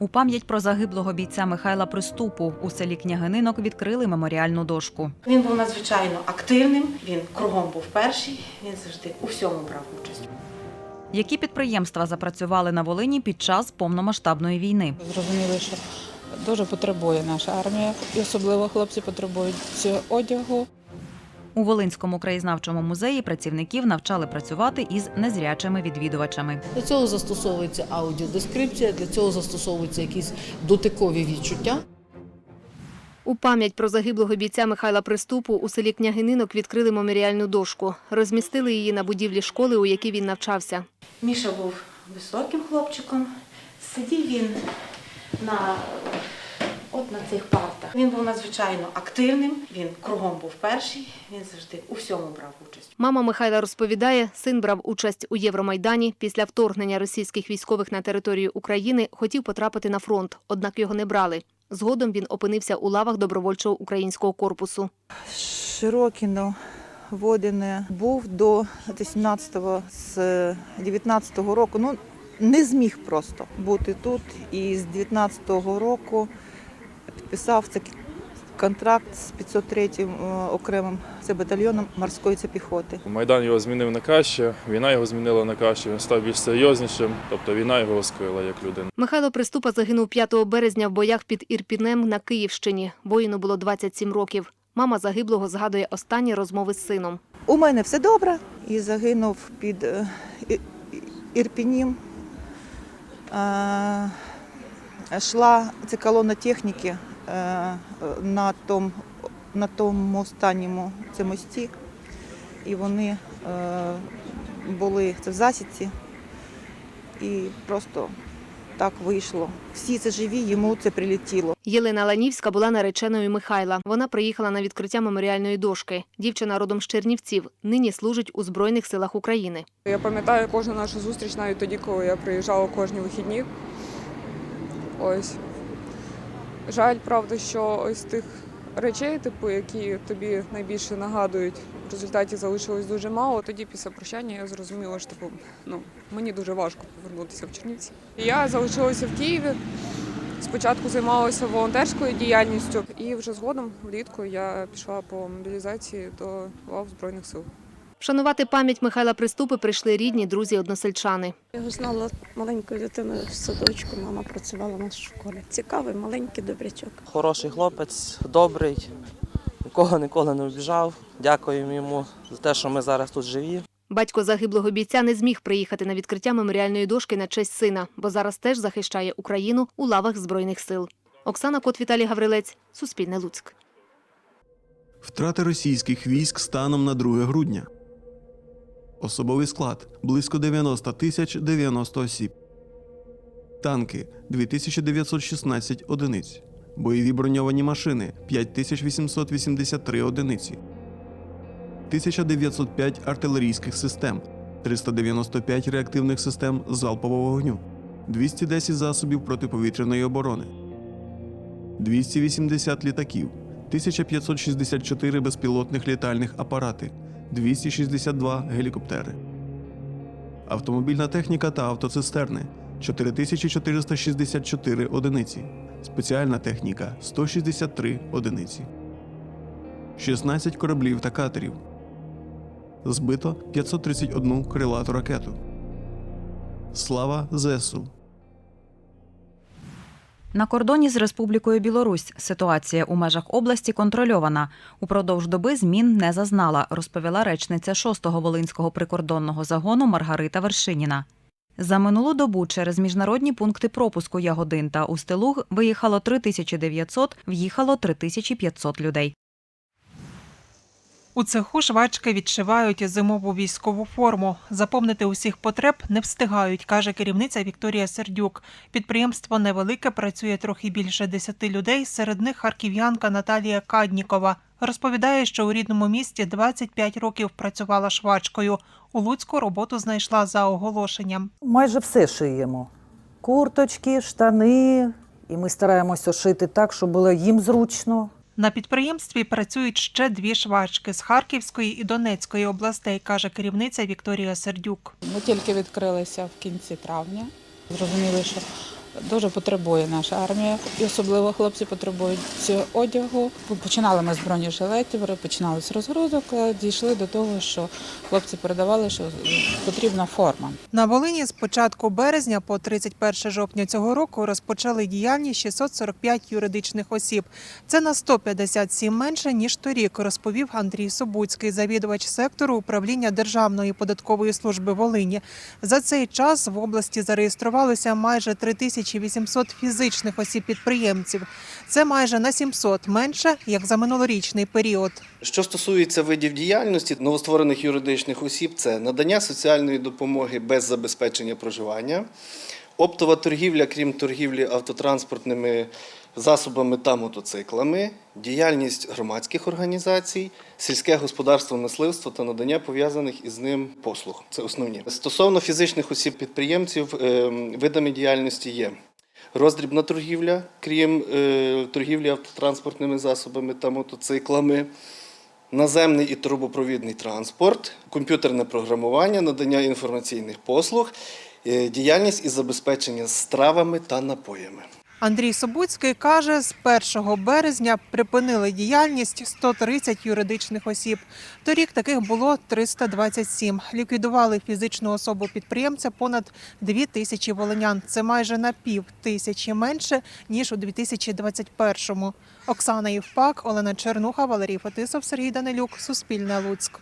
У пам'ять про загиблого бійця Михайла Приступу у селі Княгининок відкрили меморіальну дошку. Він був надзвичайно активним, він кругом був перший, він завжди у всьому брав участь. Які підприємства запрацювали на Волині під час повномасштабної війни? Зрозуміли, що дуже потребує наша армія, і особливо хлопці потребують цього одягу. У Волинському краєзнавчому музеї працівників навчали працювати із незрячими відвідувачами. Для цього застосовується аудіодескрипція, для цього застосовуються якісь дотикові відчуття. У пам'ять про загиблого бійця Михайла Приступу у селі Княгининок відкрили меморіальну дошку. Розмістили її на будівлі школи, у якій він навчався. Міша був високим хлопчиком, сидів він на, от на цих партах. Він був надзвичайно активним, він кругом був перший, він завжди у всьому брав участь. Мама Михайла розповідає, син брав участь у Євромайдані. Після вторгнення російських військових на територію України хотів потрапити на фронт, однак його не брали. Згодом він опинився у лавах добровольчого українського корпусу. Широкіно Водяне був до 18-го, з 19-го року. Ну, не зміг просто бути тут. І з 19-го року підписав цей контракт з 503-м е, окремим це батальйоном морської це піхоти. Майдан його змінив на краще, війна його змінила на краще, він став більш серйознішим, тобто війна його розкрила як людину. Михайло Приступа загинув 5 березня в боях під Ірпінем на Київщині. Воїну було 27 років. Мама загиблого згадує останні розмови з сином. У мене все добре. І загинув під е, Ірпінім. Е, Йшла ця колона техніки на тому, на тому останньому це мості. І вони е, були це в засідці. І просто так вийшло. Всі це живі, йому це прилетіло. Єлена Ланівська була нареченою Михайла. Вона приїхала на відкриття меморіальної дошки. Дівчина родом з Чернівців. Нині служить у Збройних силах України. Я пам'ятаю кожну нашу зустріч навіть тоді, коли я приїжджала кожні вихідні. Ось. Жаль, правда, що ось тих речей, типу, які тобі найбільше нагадують, в результаті залишилось дуже мало. Тоді після прощання я зрозуміла, що типу, ну, мені дуже важко повернутися в Чернівці. Я залишилася в Києві. Спочатку займалася волонтерською діяльністю, і вже згодом влітку я пішла по мобілізації до лав Збройних сил. Вшанувати пам'ять Михайла Приступи прийшли рідні, друзі, односельчани. Я його знала маленькою дитиною в садочку. Мама працювала у нас в школі. Цікавий, маленький добрячок. Хороший хлопець, добрий, нікого ніколи не обіжав. Дякуємо йому за те, що ми зараз тут живі. Батько загиблого бійця не зміг приїхати на відкриття меморіальної дошки на честь сина, бо зараз теж захищає Україну у лавах Збройних сил. Оксана Кот, Віталій Гаврилець, Суспільне Луцьк. Втрати російських військ станом на 2 грудня. Особовий склад близько 90 тисяч 90 осіб. Танки 2916 одиниць. Бойові броньовані машини 5883 одиниці. 1905 артилерійських систем, 395 реактивних систем залпового вогню, 210 засобів протиповітряної оборони, 280 літаків, 1564 безпілотних літальних апарати, 262 гелікоптери. Автомобільна техніка та автоцистерни 4464 одиниці. Спеціальна техніка 163 одиниці. 16 кораблів та катерів. Збито 531 крилату ракету. Слава ЗСУ! На кордоні з Республікою Білорусь ситуація у межах області контрольована. Упродовж доби змін не зазнала, розповіла речниця 6-го Волинського прикордонного загону Маргарита Вершиніна. За минулу добу через міжнародні пункти пропуску Ягодин та Устилуг виїхало 3900, в'їхало 3500 людей. У цеху швачки відшивають зимову військову форму. Заповнити усіх потреб не встигають, каже керівниця Вікторія Сердюк. Підприємство невелике, працює трохи більше десяти людей. Серед них харків'янка Наталія Каднікова. Розповідає, що у рідному місті 25 років працювала швачкою. У Луцьку роботу знайшла за оголошенням. Майже все шиємо: курточки, штани. І ми стараємося шити так, щоб було їм зручно. На підприємстві працюють ще дві швачки з Харківської і Донецької областей, каже керівниця Вікторія Сердюк. Ми тільки відкрилися в кінці травня. Зрозуміли, що Дуже потребує наша армія, і особливо хлопці потребують одягу. Починали ми з бронежилетів, починали з розгрузок, дійшли до того, що хлопці передавали, що потрібна форма. На Волині з початку березня по 31 жовтня цього року розпочали діяльність 645 юридичних осіб. Це на 157 менше ніж торік, розповів Андрій Собуцький, завідувач сектору управління Державної податкової служби Волині. За цей час в області зареєструвалося майже 3800 фізичних осіб підприємців. Це майже на 700 менше як за минулорічний період. Що стосується видів діяльності новостворених юридичних осіб, це надання соціальної допомоги без забезпечення проживання, оптова торгівля, крім торгівлі автотранспортними засобами та мотоциклами, діяльність громадських організацій, сільське господарство, мисливство та надання пов'язаних із ним послуг. Це основні. Стосовно фізичних осіб-підприємців, е, видами діяльності є. Роздрібна торгівля, крім е, торгівлі автотранспортними засобами та мотоциклами, наземний і трубопровідний транспорт, комп'ютерне програмування, надання інформаційних послуг, е, діяльність із забезпечення стравами та напоями. Андрій Собуцький каже, з 1 березня припинили діяльність 130 юридичних осіб. Торік таких було 327. Ліквідували фізичну особу підприємця понад 2 тисячі волинян. Це майже на пів тисячі менше ніж у 2021-му. Оксана Євпак, Олена Чернуха, Валерій Фетисов, Сергій Данилюк. Суспільне Луцьк.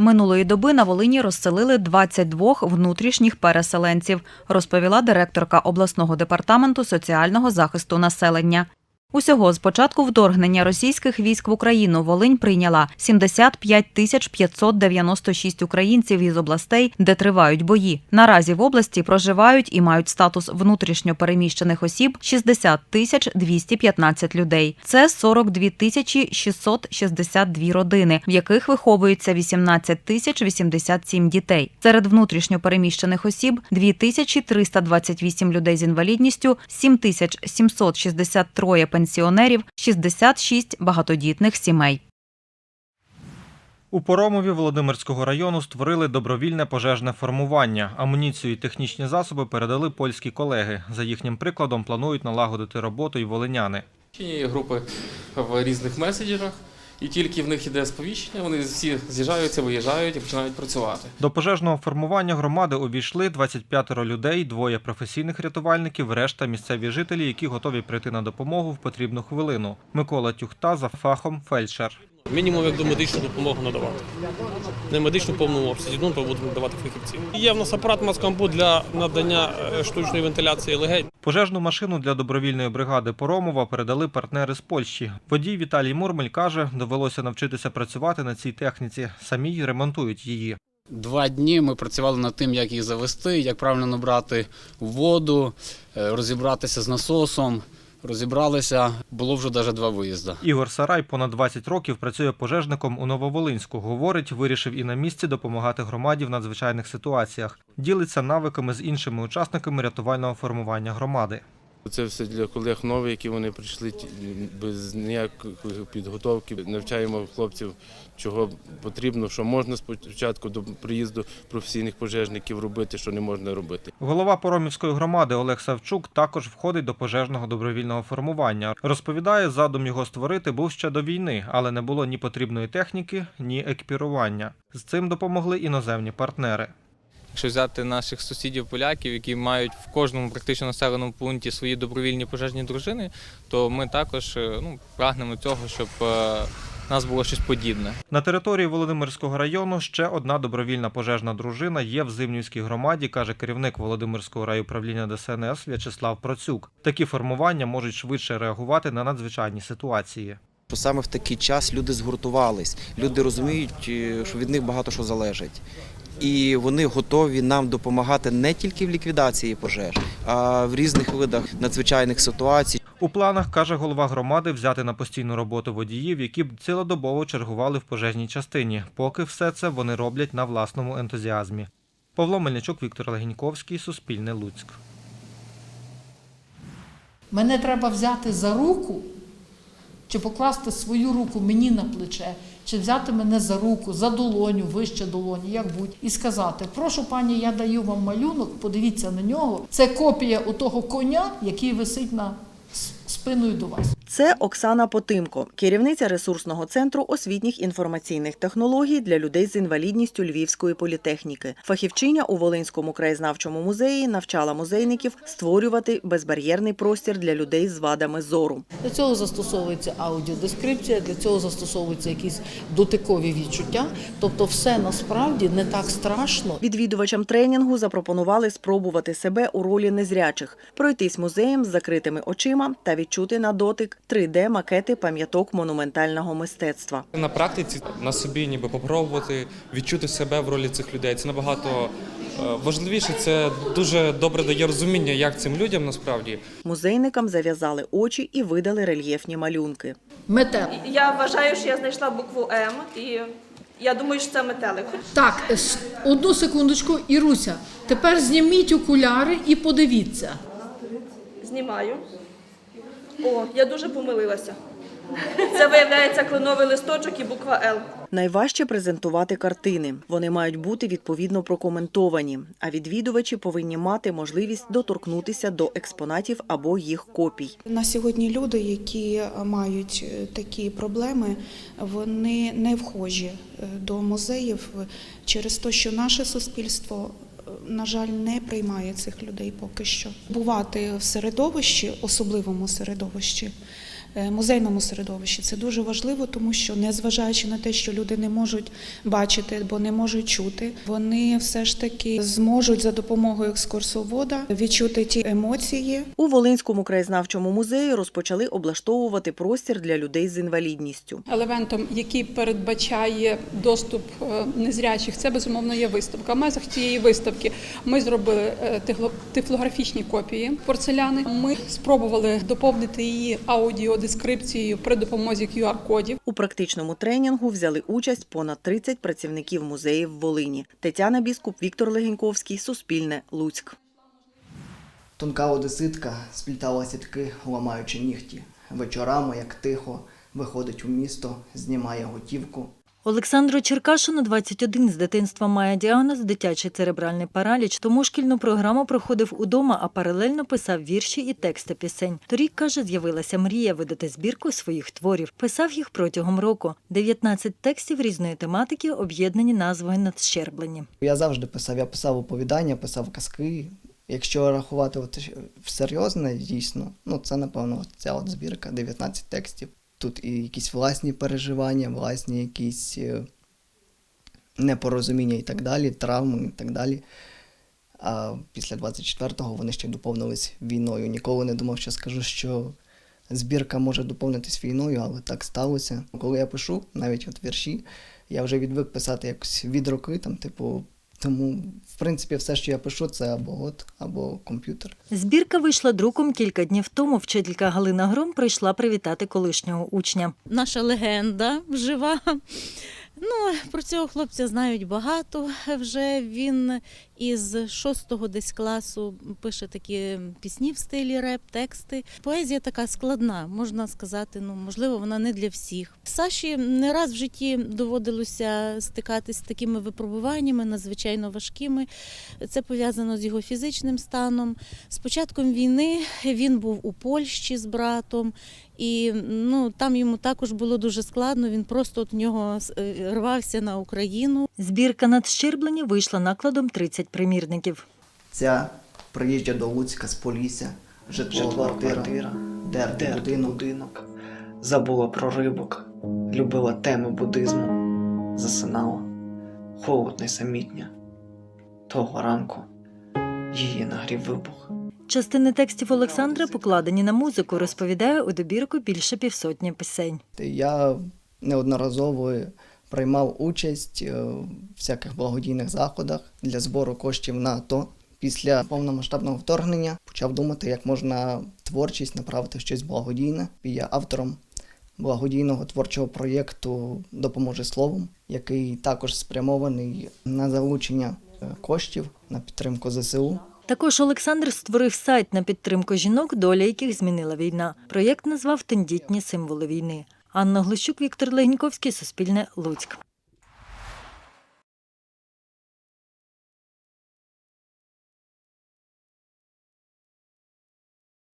Минулої доби на Волині розселили 22 внутрішніх переселенців, розповіла директорка обласного департаменту соціального захисту населення. Усього з початку вторгнення російських військ в Україну Волинь прийняла 75 тисяч 596 українців із областей, де тривають бої. Наразі в області проживають і мають статус внутрішньо переміщених осіб 60 тисяч 215 людей. Це 42 тисячі 662 родини, в яких виховується 18 тисяч 87 дітей. Серед внутрішньо переміщених осіб 2 тисячі 328 людей з інвалідністю, 7 тисяч 763 пенсіонерів, 66 багатодітних сімей. У Поромові Володимирського району створили добровільне пожежне формування. Амуніцію і технічні засоби передали польські колеги. За їхнім прикладом планують налагодити роботу й волиняни. Є групи в різних меседжерах, і тільки в них іде сповіщення, вони всі з'їжджаються, виїжджають і починають працювати. До пожежного формування громади увійшли 25 людей, двоє професійних рятувальників, решта місцеві жителі, які готові прийти на допомогу в потрібну хвилину. Микола Тюхта за фахом фельдшер. Мінімум як до медичну допомогу надавати. Не медичну в повному обсязі, ну то будемо надавати фахівців. Є в нас апарат маскамбу для надання е, штучної вентиляції легень. Пожежну машину для добровільної бригади Поромова передали партнери з Польщі. Водій Віталій Мурмель каже, довелося навчитися працювати на цій техніці. Самі ремонтують її. Два дні ми працювали над тим, як її завести, як правильно набрати воду, е, розібратися з насосом. Розібралися, було вже навіть два виїзди. Ігор Сарай понад 20 років працює пожежником у Нововолинську. Говорить, вирішив і на місці допомагати громаді в надзвичайних ситуаціях. Ділиться навиками з іншими учасниками рятувального формування громади. Це все для колег нові, які вони прийшли без ніякої підготовки. Навчаємо хлопців, чого потрібно, що можна спочатку до приїзду професійних пожежників робити, що не можна робити. Голова Поромівської громади Олег Савчук також входить до пожежного добровільного формування. Розповідає, задум його створити був ще до війни, але не було ні потрібної техніки, ні екіпірування. З цим допомогли іноземні партнери. Якщо взяти наших сусідів поляків, які мають в кожному практично населеному пункті свої добровільні пожежні дружини, то ми також е, ну, прагнемо цього, щоб е, у нас було щось подібне. На території Володимирського району ще одна добровільна пожежна дружина є в Зимнівській громаді, каже керівник Володимирського райуправління ДСНС В'ячеслав Процюк. Такі формування можуть швидше реагувати на надзвичайні ситуації. Що саме в такий час люди згуртувались, люди розуміють, е, що від них багато що залежить. І вони готові нам допомагати не тільки в ліквідації пожеж, а в різних видах надзвичайних ситуацій. У планах каже голова громади взяти на постійну роботу водіїв, які б цілодобово чергували в пожежній частині. Поки все це вони роблять на власному ентузіазмі. Павло Мельничук, Віктор Легіньковський, Суспільне Луцьк. Мене треба взяти за руку, чи покласти свою руку мені на плече, чи взяти мене за руку, за долоню, вище долоні, як будь, і сказати: Прошу пані, я даю вам малюнок, подивіться на нього. Це копія у того коня, який висить на спиною до вас. Це Оксана Потимко, керівниця ресурсного центру освітніх інформаційних технологій для людей з інвалідністю Львівської політехніки. Фахівчиня у Волинському краєзнавчому музеї навчала музейників створювати безбар'єрний простір для людей з вадами зору. Для цього застосовується аудіодескрипція, для цього застосовуються якісь дотикові відчуття. Тобто, все насправді не так страшно. Відвідувачам тренінгу запропонували спробувати себе у ролі незрячих, пройтись музеєм з закритими очима та відчути на дотик 3D-макети пам'яток монументального мистецтва. На практиці на собі ніби попробувати відчути себе в ролі цих людей. Це набагато е, важливіше. Це дуже добре дає розуміння, як цим людям насправді. Музейникам зав'язали очі і видали рельєфні малюнки. Метелик. Я вважаю, що я знайшла букву М, і я думаю, що це метелик. Так, одну секундочку, Іруся. Тепер зніміть окуляри і подивіться. Знімаю. О, я дуже помилилася. Це виявляється кленовий листочок і буква Л. Найважче презентувати картини. Вони мають бути відповідно прокоментовані, а відвідувачі повинні мати можливість доторкнутися до експонатів або їх копій. На сьогодні люди, які мають е, такі проблеми, вони не вхожі е, до музеїв через те, що наше суспільство. На жаль, не приймає цих людей поки що. Бувати в середовищі, особливому середовищі, музейному середовищі, це дуже важливо, тому що незважаючи на те, що люди не можуть бачити, бо не можуть чути, вони все ж таки зможуть за допомогою екскурсовода відчути ті емоції, У Волинському краєзнавчому музеї розпочали облаштовувати простір для людей з інвалідністю. елементом, який передбачає доступ е, незрячих, це безумовно є виставка. В межах цієї виставки ми зробили е, тифло- тифлографічні копії порцеляни. Ми спробували доповнити її аудіодескрипцією при допомозі QR-кодів. У практичному тренінгу взяли участь понад 30 працівників музеїв Волині. Тетяна Біскуп, Віктор Легеньковський, Суспільне, Луцьк. Тонка одеситка сплітала сітки, ламаючи нігті. Вечорами, як тихо, виходить у місто, знімає готівку. Олександру Черкашину 21 з дитинства має діагноз дитячий церебральний параліч, тому шкільну програму проходив удома, а паралельно писав вірші і тексти пісень. Торік, каже, з'явилася мрія видати збірку своїх творів. Писав їх протягом року. 19 текстів різної тематики об'єднані назвою «Надщерблені». Я завжди писав, я писав оповідання, писав казки. Якщо рахувати от серйозне, дійсно, ну це напевно ця от збірка, 19 текстів. Тут і якісь власні переживання, власні якісь е, непорозуміння і так далі, травми і так далі. А після 24-го вони ще доповнились війною. Ніколи не думав, що скажу, що збірка може доповнитись війною, але так сталося. Коли я пишу, навіть от вірші, я вже відвик писати якось від руки, там, типу, тому, в принципі, все, що я пишу, це або от, або комп'ютер. Збірка вийшла друком кілька днів тому. Вчителька Галина Гром прийшла привітати колишнього учня. наша легенда жива. Ну, про цього хлопця знають багато вже. Він із шостого десь класу пише такі пісні в стилі реп, тексти. Поезія така складна, можна сказати, ну можливо, вона не для всіх. Саші не раз в житті доводилося стикатись з такими випробуваннями, надзвичайно важкими. Це пов'язано з його фізичним станом. З початком війни він був у Польщі з братом, і ну там йому також було дуже складно. Він просто от в нього е, рвався на Україну. Збірка «Надщерблені» вийшла накладом 30 примірників. Ця приїжджа до Луцька з Полісся, житлова квартира, дертий будинок. будинок. Забула про рибок, любила теми буддизму, засинала, холодно й самітня. Того ранку її нагрів вибух. Частини текстів Олександра покладені на музику, розповідає у добірку більше півсотні пісень. Я неодноразово приймав участь е, в всяких благодійних заходах для збору коштів на АТО. Після повномасштабного вторгнення почав думати, як можна творчість направити в щось благодійне. І я автором благодійного творчого проєкту Допоможе словом, який також спрямований на залучення е, коштів на підтримку ЗСУ. Також Олександр створив сайт на підтримку жінок, доля яких змінила війна. Проєкт назвав Тендітні символи війни. Анна Глущук, Віктор Легніковський, Суспільне, Луцьк.